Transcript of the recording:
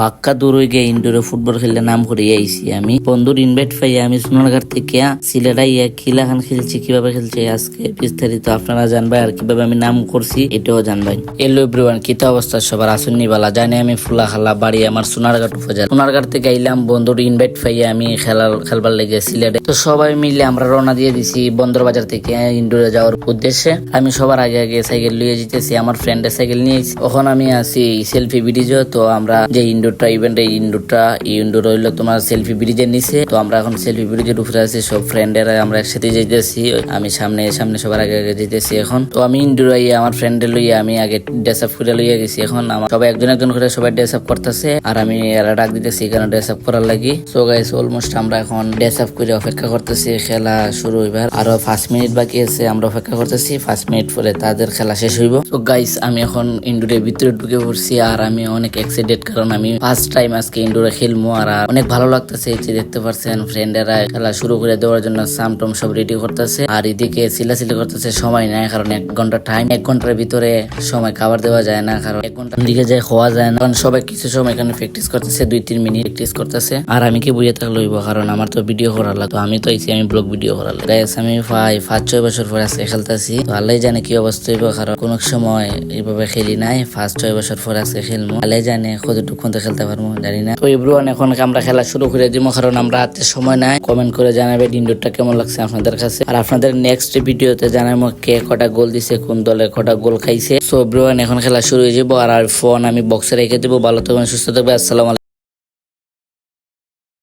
বাক্কা দূর হয়ে গিয়ে ইনডোরে ফুটবল খেললে নাম করে আইছি আমি। বন্ধুর ইনভাইট পাই আমি সোনারঘাট থেকে সিলেটা ইয়া খিলাখান খেলছি, কীভাবে খেলছে আজকে বিস্তারিত আপনারা জানবেন আর কীভাবে আমি নাম করছি এটাও জানবেন। এলো এভরিওয়ান কিতা অবস্থা সবার? আসন্নি বালা জানি আমি ফুলা খালা বাড়ি আমার সোনারঘাট উপজেলা। সোনারঘাট থেকে আইলাম, বন্ধুর ইনভাইট পাই আমি খেলার খেলবার লেগে সিলেটে। তো সবাই মিলে আমরা রওনা দিয়ে দিছি বন্দর বাজার থেকে ইনডোরে যাওয়ার উদ্দেশ্যে। আমি সবার আগে আগে সাইকেল লিয়ে যেতেছি আমার ফ্রেন্ডের সাইকেল নিয়েছি ওখানে আমি আছি সেলফি ব্রিজ তো আমরা যে ইনডোরটা ইভেন্ট এই ইনডোরটা এই ইনডোর হইল তোমার সেলফি ব্রিজের নিচে। তো আমরা এখন সেলফি ব্রিজের উপরে আছি, সব ফ্রেন্ডেরা আমরা একসাথে যেতেছি আমি সামনে সামনে সবার আগে আগে যেতেছি এখন। তো আমি ইনডোর ইয়ে আমার ফ্রেন্ডের লইয়া আমি আগে ড্রেস আপ করে লইয়া গেছি। এখন আমার সবাই একজন একজন করে সবাই ড্রেস আপ করতেছে, আর আমি এরা ডাক দিতেছি এখানে ড্রেস আপ করার লাগি। সো গাইস অলমোস্ট আমরা এখন ড্রেস আপ করে অপেক্ষা করতেছি, খেলা শুরু হইবার। আরও পাঁচ মিনিট বাকি আছে, আমরা অপেক্ষা করতেছি পাঁচ মিনিট পরে তাদের খেলা শেষ হইব। তো গাইস আমি এখন ইনডোরের ভিতরে ঢুকে পড়ছি, আর আমি অনেক এক্সাইটেড কারণ আমি ফার্স্ট টাইম আজকে ইনডোরে খেলব আর অনেক ভালো লাগতেছে এই যে দেখতে পাচ্ছেন ফ্রেন্ডেরা খেলা শুরু করে দেওয়ার জন্য সামটম সব রেডি করতেছে আর এদিকে সিলাসিলি করতেছে সময় নাই কারণ এক ঘণ্টা টাইম এক ঘণ্টার ভিতরে সময় খাবার দেওয়া যায় না কারণ এক ঘণ্টার দিকে যায় খাওয়া যায় না। কারণ সবাই কিছু সময় এখানে প্র্যাকটিস করতেছে দুই তিন মিনিট প্র্যাকটিস করতেছে। আর আমি কি বুঝে থাকলে কারণ আমার তো ভিডিও করার লাগতো। আমি তো আইছি আমি ব্লগ ভিডিও করার Guys, আমি প্রায় পাঁচ ছয় বছর পরে আজকে খেলতেছি। তো আল্লাহ জানে কি অবস্থা হইব কারণ কোনো সময় এইভাবে খেলি নাই। ফার্স্ট ছয় বছর পরে আজকে খেলব আল্লাহ জানে কতটুকু খেলতে পারব, জানি না। তো এভরিওয়ান এখন আমরা খেলা শুরু করে দিব কারণ আমরা হাতে সময় নাই। কমেন্ট করে জানাবে ইনডোরটা কেমন লাগছে আপনাদের কাছে। আর আপনাদের নেক্সট ভিডিওতে জানাব কে কটা গোল দিছে, কোন দলে কটা গোল খাইছে। সো এভরিওয়ান এখন খেলা শুরু হয়ে যাব, আর ফোন আমি বক্সে রেখে দেবো। ভালো থাকবেন, সুস্থ থাকবে আসসালাম